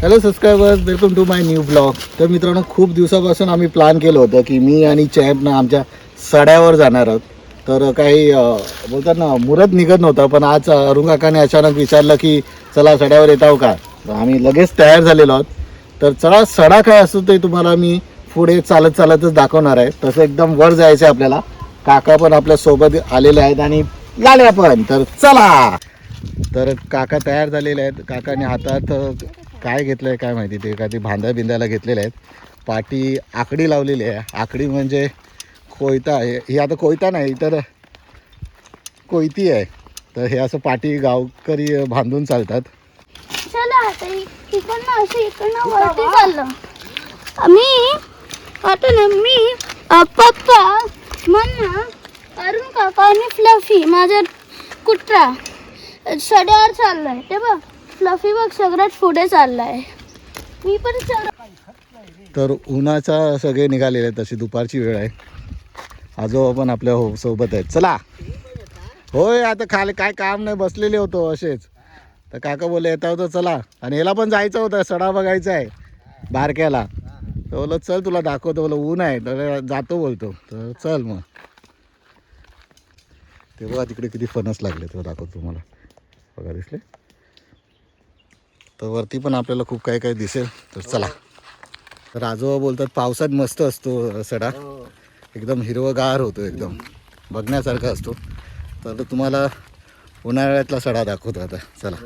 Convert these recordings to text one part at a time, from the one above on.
Hello subscribers welcome to my new blog तर मित्रांनो खूप दिवसापासून आम्ही प्लॅन केलं होतं की मी आणि चॅम्पनं आमच्या सड्यावर जाणार आहोत. तर काही बोलतात ना मुरत निघत नव्हतं पण आज अरुण काकाने अचानक विचारलं की चला सड्यावर येताव का? आम्ही लगेच तयार झालेलो आहोत. तर चला सडा काय असतो ते तुम्हाला मी पुढे चालत चालतच दाखवणार आहे. तसं एकदम वर जायचं आहे आपल्याला. काका पण आपल्यासोबत आलेले आहेत आणि लाल्या पण तर चला! तर काका तयार झालेले आहेत. काकाने हातात काय घेतलं आहे काय माहिती ते का ते भांड्या बिंद्याला घेतलेले आहेत. पाठी आकडी लावलेली आहे. आकडी म्हणजे कोयता आहे ही आता कोयता नाही तर कोयती आहे. तर हे असं पाठी गावकरी बांधून चालतात. चला आता चाललं. मी आता ना मी पप्पा मम्मा अरुण काका आणि फ्लफी माझा कुत्रा सड्यावर चाललाय ते बघ. फ्लफी बघ सगळ्यात पुढे चाललाय. मी पण तर उन्हाचा सगळे निघालेले आहेत तशी दुपारची वेळ आहे. आजोबा पण आपल्या हो सोबत आहेत. चला. होय आता खाली काय काम नाही बसलेले होतो असेच. तर काका बोलले येता होतं चला. आणि याला पण जायचं होतं सडा बघायचा आहे बारक्याला. तर बोललो चल तुला दाखवतो बोल ऊन आहे. तर जातो बोलतो. तर चल मग. ते बघा तिकडे किती फणस लागले तो दाखवतो तुम्हाला. बघा दिसले? तर वरती पण आपल्याला खूप काही काही दिसेल. तर चला. तर आजोबा बोलतात पावसात मस्त असतो सडा. एकदम हिरवगार होतो एकदम. बघण्यासारखा असतो. तर तुम्हाला उन्हाळ्यातला सडा दाखवतो आता. चला.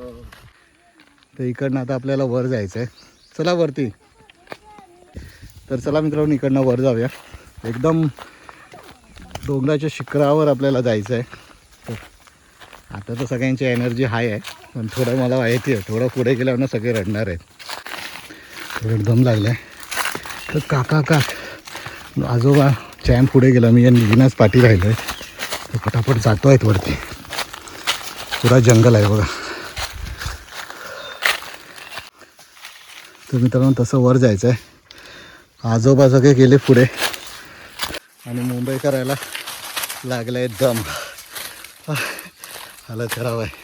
तर इकडनं आता आपल्याला वर जायचं आहे चला वरती. तर चला मित्रांनो इकडनं वर जाऊया. एकदम डोंगराच्या शिखरावर आपल्याला जायचं आहे आता तर सगळ्यांची एनर्जी हाय आहे. पण थोडं मला माहिती आहे थोडं पुढे गेल्यावर ना सगळे रडणार आहेत. थोडं दम लागला आहे तर काका का आजोबा चॅम पुढे गेला मी या निघण्यास पाठी राहिलो आहे तर फटाफट जातो आहेत वरती. पुरा जंगल आहे बघा. तर मित्रांनो तसं वर जायचं आहे आजोबा सगळे गेले पुढे. आणि मुंबई करायला लागलं आहे दम हालत खराब आहे.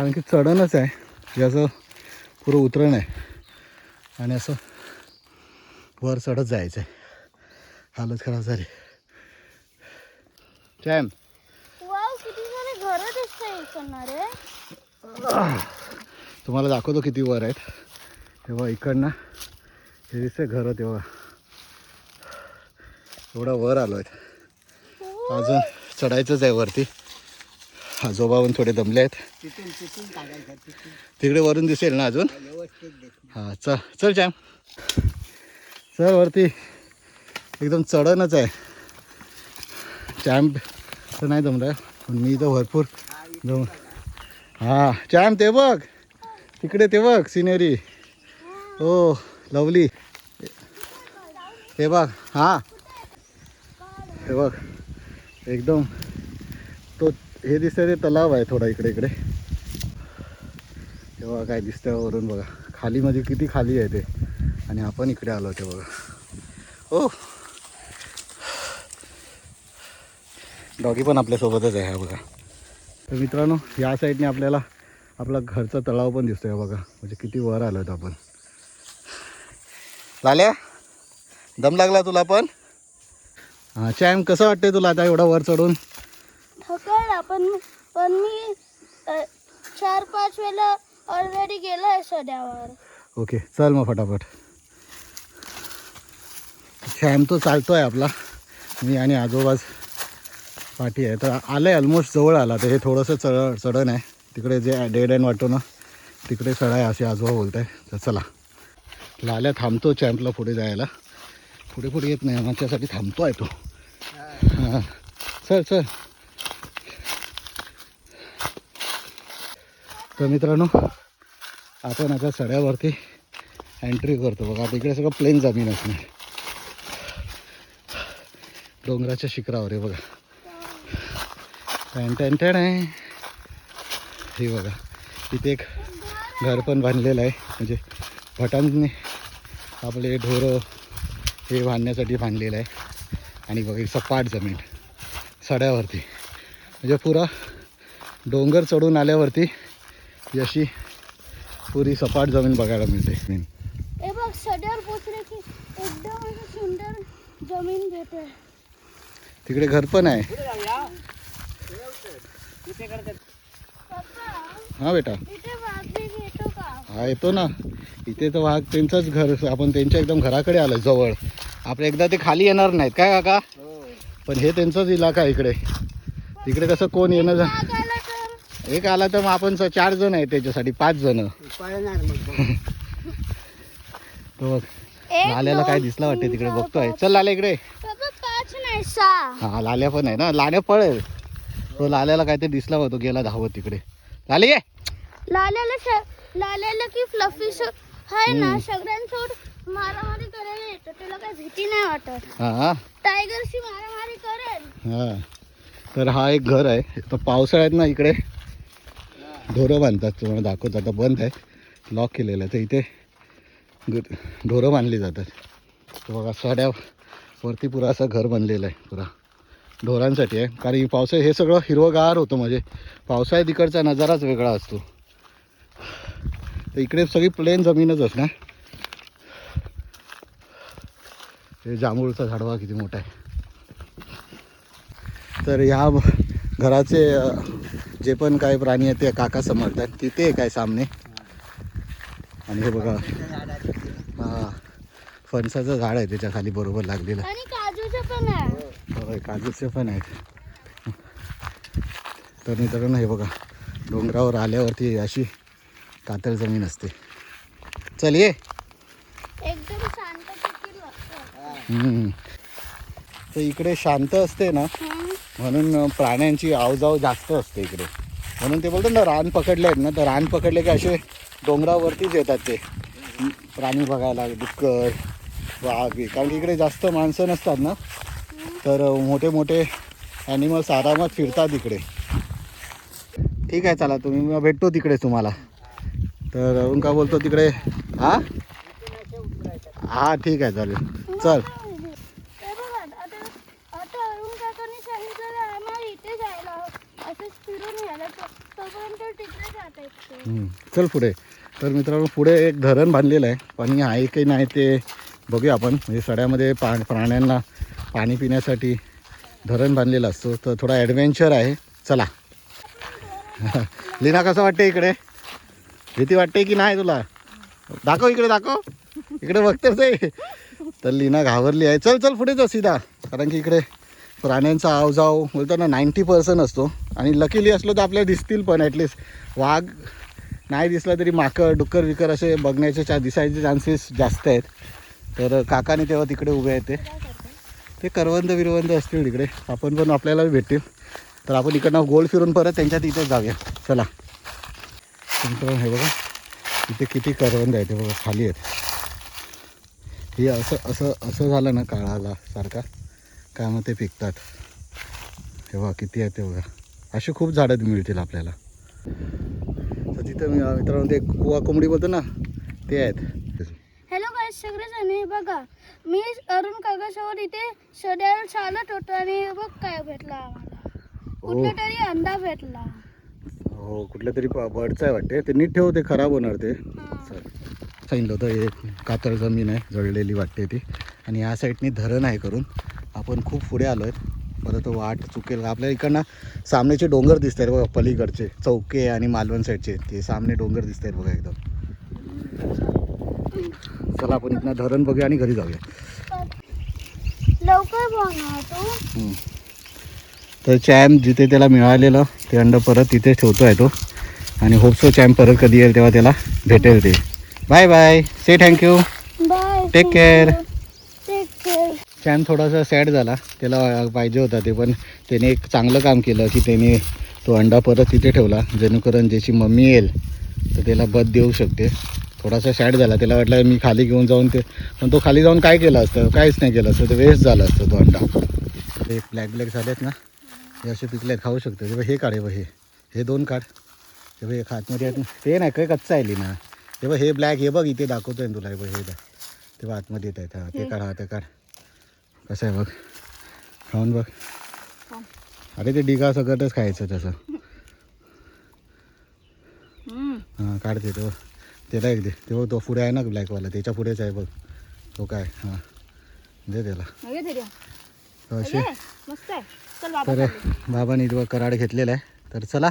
कारण की चढणच आहे. असं पुरं उतरण आहे. आणि असं वर चढत जायचं आहे हालत खराब झाली. चॅम. दिसतंय रे. तुम्हाला दाखवतो किती वर आहेत. तेव्हा इकडनं हे दिसते घरं तेव्हा. एवढा वर आलो आहेत अजून चढायचंच आहे वरती. आजोबा पण थोडे दमले आहेत. तिकडे वरून दिसेल ना अजून? हां चल चल चॅम चल वरती. एकदम चढणच आहे. चॅम्प तर नाही जमलं पण मी तर भरपूर जम हां चॅम्प ते बघ. तिकडे ते बघ सिनेरी. हो लवली. हे बघ हां. हे बघ. एकदम तो हे दिसतंय ते तलाव आहे थोडा इकडे इकडे. तेव्हा काय दिसतंय वरून बघा. खाली म्हणजे किती खाली आहे ते. आणि आपण इकडे आलो ते बघा. हो डॉगी पण आपल्यासोबतच आहे बघा. तर मित्रांनो या साईडने आपल्याला आपला घरचा तलाव पण दिसतोय बघा. म्हणजे किती वर आलो होतो आपण. लाल्या दम लागला तुला पण? हां चॅम कसं वाटतंय तुला आता एवढा वर चढून? थकला पण पण मी अ, चार पाच वेळा ऑलरेडी गेलोय सड्यावर ओके चल मग फटाफट. चॅम तो चालतोय आपला. मी आणि आजोबाज पाठी आहे. तर आलं आहे ऑलमोस्ट जवळ आला तर हे थोडंसं चढ चढण आहे. तिकडे जे डेड एंड वाटतो ना तिकडे चढ आहे असे आजोबा बोलत आहे तर चला. लाल्या थांबतो चॅम्पला पुढे जायला. पुढे पुढे येत नाही आमच्यासाठी थांबतो आहे तो हां. चल चल. तर मित्रांनो आपण आता सड्यावरती एंट्री करतो. बघा आता इकडे सगळं प्लेन जमीन असणार. डोंगराच्या शिखरावर आहे बघा. टॅन टॅन टॅन आहे. हे बघा तिथे एक घर पण बांधलेलं आहे. म्हणजे भटांनी आपले ढोरं हे बांधण्यासाठी बांधलेलं आहे. आणि बघा सपाट जमीन सड्यावरती. म्हणजे पुरा डोंगर चढून आल्यावरती ही अशी पुरी सपाट जमीन बघायला मिळते. हे बघ सड्यावर पोचले की एकदम असं सुंदर जमीन भेटेल तिकडे घर पण आहे. हा बेटा. हा येतो ना. इथे तर वाघ त्यांचंच घर आपण त्यांच्या एकदम घराकडे आलो जवळ. आपल्या एकदा ते खाली येणार नाहीत काय काका? पण हे त्यांचाच इलाका आहे इकडे. तिकडे कसं कोण येणं जा एक आला तर मग आपण चार जण आहे त्याच्यासाठी पाच जण. तो बघ लाल्याला काय दिसला वाटते तिकडे बघतोय. चल लाल्या इकडे. हा लाल्या पण आहे ना. लाल्या पळेल तो लाल्याला काय ते दिसला होतो गेला धावत तिकडे. लाले ये. लाल्याला की फ्लफी आहे ना. सगळ्यांसोबत मारामारी करायला येतो त्याला काय भीती नाही वाटत? हा टायगरशी मारामारी करेल. हा. तर हा एक घर आहे. तर पावसाळ्यात ना इकडे ढोरं बांधतात तुम्हाला दाखवत. आता बंद आहे. लॉक केलेलं आहे. तर इथे ग- ढोरं बांधली जातात. तर बघा सड्यावरती पुरा असं घर बनलेलं आहे. पुरा. ढोरांसाठी आहे. कारण ही पावसाळ्यात हे सगळं हिरवंगार होतं म्हणजे पावसाळ्यात इकडचा नजाराच वेगळा असतो. तर इकडे सगळी प्लेन जमीनच असणार. हे जांभूळचा झाडवा किती मोठा आहे. तर ह्या घराचे जे पण काही प्राणी आहेत ते काका समजतात. तिथे आहे सामने? आणि हे बघा. हा. फणसाचं झाड आहे त्याच्याखाली बरोबर लागलेलं. आणि काजूचं पण आहे. बघा, काजूचे पण आहेत तर मित्रांनो हे बघा. डोंगरावर आल्यावरती अशी कातळ जमीन असते. चल ये. एकदम. तर इकडे शांत असते ना. म्हणून प्राण्यांची आवजाव जास्त असते इकडे. म्हणून ते बोलतात ना रान पकडले आहेत ना तर रान पकडले की असे डोंगरावरतीच येतात ते. प्राणी बघायला डुक्कर वाघ कारण की इकडे जास्त माणसं नसतात ना. तर मोठे मोठे ॲनिमल्स आरामात फिरतात इकडे. ठीक आहे चला तुम्ही मग भेटतो तिकडे तुम्हाला. तर अरुण का बोलतो तिकडे? हां? हां ठीक आहे चालेल. चल हे बघा, आता आता अरुण आम्हाला इथे जायला असंच फिरून यायला तोपर्यंत तिकडे हम्म. चल पुढे. तर मित्रांनो पुढे एक धरण बांधलेलं आहे. पाणी आहे की नाही ते बघूया आपण. म्हणजे सड्यामध्ये पा प्राण्यांना पाणी पिण्यासाठी धरण बांधलेलं असतो. तर थोडा ॲडव्हेंचर आहे. चला. लीना कसं वाटते इकडे? भीती वाटते की नाही तुला? दाखव इकडे दाखव. इकडे बघतेस आहे तर लीना घाबरली आहे. चल चल पुढे जा सीधा. कारण की इकडे प्राण्यांचा आवजाव बोलताना नाईंटी पर्सेंट असतो. आणि लकीली असलो तर आपल्याला दिसतील पण ॲटलिस्ट वाघ नाही दिसला तरी माकड डुक्कर विकर असे बघण्याचे चा दिसायचे चान्सेस जास्त आहेत. तर काकाने तेव्हा तिकडे उभे आहेत ते. करवंद विरवंद असतील तिकडे. आपण पण आपल्याला भेटतील. तर आपण इकडनं गोल फिरून परत त्यांच्या तिथे जाऊया. चला. तुमचं हे बघा. इथे किती करवंद आहेत ते बघा. खाली आहेत. हे असं असं असं झालं ना काळाला सारखा. काय मग ते पिकतात हे बघा किती आहेत ते बघा अशी खूप झाडं मिळतील आपल्याला. तर तिथं मी मित्रांनो ते कुवा कोंबडी बोलतो ना ते आहेत. हॅलो काय सगळेजण हे बघा. मी अरुण काकासोबत इथे सड्यावर चालत होतो आणि बघ काय भेटला आम्हाला. कुठला तरी अंडा भेटला. हो कुठल्या तरी बर्डचं आहे वाटते. ते नीट ठेव ते खराब होणार ते. सांगितलं होतं हे कातळ जमीन आहे जळलेली वाटते ती. आणि या साईडनी धरण आहे करून. आपण खूप पुढे आलो आहेत. परत वाट चुकेल. आपल्या इकडनं सामनेचे डोंगर दिसत आहेत बघा पलीकडचे चौके आणि मालवण साईडचे. ते सामने डोंगर दिसत आहेत बघा एकदम. चला आपण इथनं धरण बघूया आणि घरी जाऊया. लवकर. तर चॅम्प जिथे त्याला मिळालेलं ते अंड परत तिथेच ठेवतो आहे तो. आणि होपसो चॅम्प परत कधी येईल तेव्हा त्याला भेटेल ते. Bye bye say thank you. Take care champ थोडासा सॅड झाला. त्याला पाहिजे होता ते पण त्याने एक चांगलं काम केलं की त्याने तो अंडा परत तिथे ठेवला. जेणेकरून ज्याची मम्मी येईल तर त्याला बद देऊ शकते. थोडासा सॅड झाला. त्याला वाटलं मी खाली घेऊन जाऊन ते पण तो खाली जाऊन काय केलं असतं? काहीच नाही केलं असतं. ते वेस्ट झालं असतं तो अंडा. ते ब्लॅक ब्लॅक झालेत ना. हे असे पिकले खाऊ शकतो. बघ हे काढ हे हे. दोन काढ. हे बघ ना. ते नाही काय कच्चा आहे ना हे बघ हे ब्लॅक हे बघ इथे दाखवतोय तुला. हे बघ हे बघ. ते बघ आतमध्ये येत आहेत. हा ते काढ हा ते काढ. कसं आहे बघ. खाऊन बघ. अरे ते डिगा सगळंच खायचं तसं. हां काढते तो. त्याला एक दे. तेव्हा तो पुढे आहे ना ब्लॅकवाला. त्याच्या पुढेच आहे बघ. तो काय? हां. दे त्याला. तो असे तर बाबांनी इथं कराड घेतलेला आहे. तर चला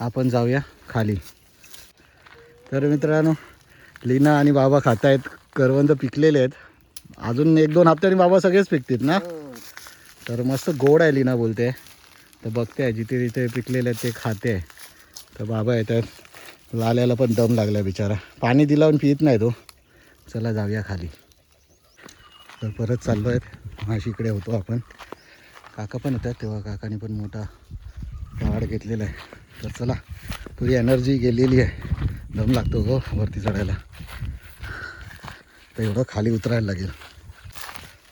आपण जाऊया खाली. तर मित्रांनो लीना आणि बाबा खात आहेत करवंद पिकलेले आहेत. अजून एक दोन हप्त्याने बाबा सगळेच पिकतील ना? तर मस्त गोड आहे लीना बोलते. तर बघते आहे जिथे जिथे पिकलेले आहेत ते खाते. तर बाबा येतात. लाल्याला पण दम लागला बिचारा. पाणी दिला पण पित नाही तो. चला जाऊया खाली. तर परत चाललो आहेत. माशी इकडे होतो आपण. काका पण येतात तेव्हा. काकाने पण मोठा पहाड घेतलेला आहे. तर चला थोडी एनर्जी गेलेली आहे. दम लागतो गो वरती चढायला. तर एवढं खाली उतरायला लागेल.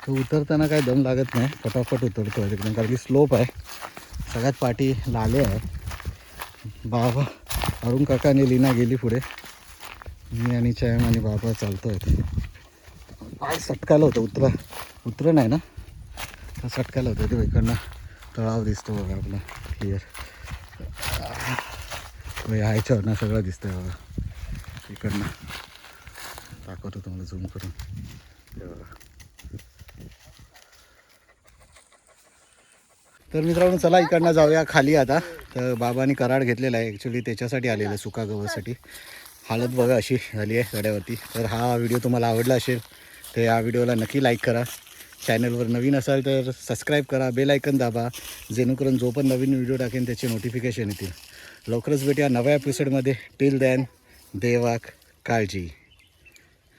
तो उतरताना काय दम लागत नाही. फटाफट उतरतो एकदम कारण की स्लोप आहे. सगळ्यात पाठी लाले आहे. बाबा अरुण काकाने लीना गेली पुढे. मी आणि चॅम आणि बाबा चालतो आहे पाय सटकायला होतं उतरा. उतर नाही ना? तर सटकायला होतं ते इकडनं. तळाव दिसतो बघा आपला क्लिअर ह्याच्यावरनं सगळं दिसतंय बघा. इकडनं. दाखवतो तुम्हाला झूम करून. हे बघा. तर मित्रांनो चला इकडनं जाऊया खाली आता. तर बाबांनी कराड घेतलेला आहे ॲक्च्युली त्याच्यासाठी आलेलं सुका गव्हासाठी. हालत बघा अशी झाली आहे गड्यावरती. तर हा व्हिडिओ तुम्हाला आवडला असेल तर या व्हिडिओला नक्की लाईक करा. चॅनलवर नवीन असाल तर सबस्क्राईब करा बेल ऐकन दाबा जेणेकरून जो पण नवीन व्हिडिओ टाकेन त्याचे नोटिफिकेशन येतील. लवकरच भेटूया नव्या एपिसोडमध्ये टिल दॅन देवाक काळजी.